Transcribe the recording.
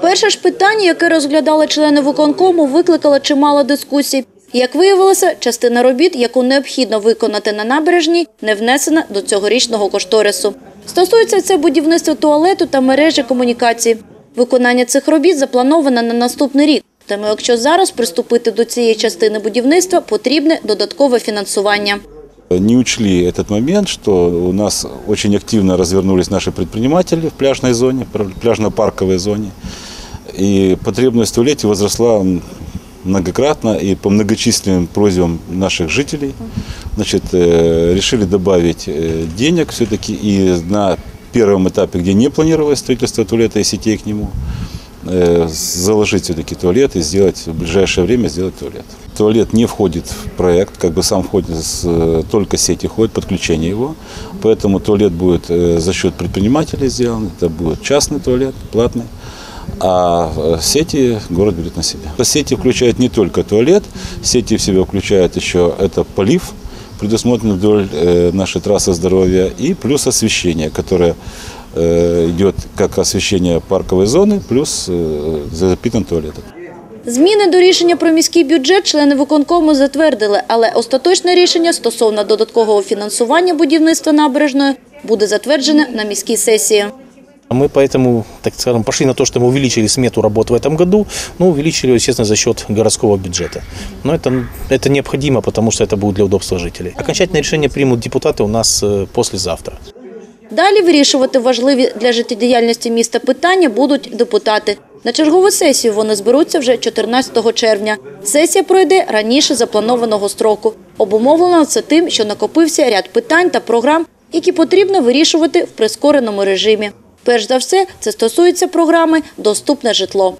Перше ж питання, яке розглядали члени виконкому, викликало чимало дискусій. Як виявилося, частина робіт, яку необхідно виконати на набережній, не внесена до цьогорічного кошторису. Стосується це будівництва туалету та мережі комунікації. Виконання цих робіт заплановано на наступний рік. Тому якщо зараз приступити до цієї частини будівництва, потрібне додаткове фінансування. Не учли этот момент, что у нас очень активно развернулись наши предприниматели в пляжной зоне, пляжно-парковой зоне. И потребность в туалете возросла многократно и по многочисленным просьбам наших жителей. Значит, э, решили добавить э, денег все-таки и на первом этапе, где не планировалось строительство туалета и сетей к нему, заложить все-таки туалет и сделать в ближайшее время сделать туалет. Туалет не входит в проект, как бы сам входит, э, только сети ходит, подключение его. Поэтому туалет будет э, за счет предпринимателей сделан, это будет частный туалет, платный. А э, сети город берет на себя. Сети включают не только туалет, сети в себя включают еще это полив, предусмотрен вдоль э, нашей трассы здоровья, и плюс освещение, которое э, идет как освещение парковой зоны, плюс э, запитан туалетом. Зміни до рішення про міський бюджет члени виконкому затвердили, але остаточне рішення стосовно додаткового фінансування будівництва набережної буде затверджене на міській сесії. Мы поэтому, так скажем, пошли на то, что мы увеличили смету работ в этом году, но увеличили ее, естественно, за счет городского бюджета. Но это, это необходимо, потому что это будет для удобства жителей. Окончательное решение примут депутаты у нас э, послезавтра. Далі вирішувати важливі для життєдіяльності міста питання будуть депутати. На чергову сесію вони зберуться вже 14 червня. Сесія пройде раніше запланованого строку. Обумовлено це тим, що накопився ряд питань та програм, які потрібно вирішувати в прискореному режимі. Перш за все, це стосується програми «Доступне житло».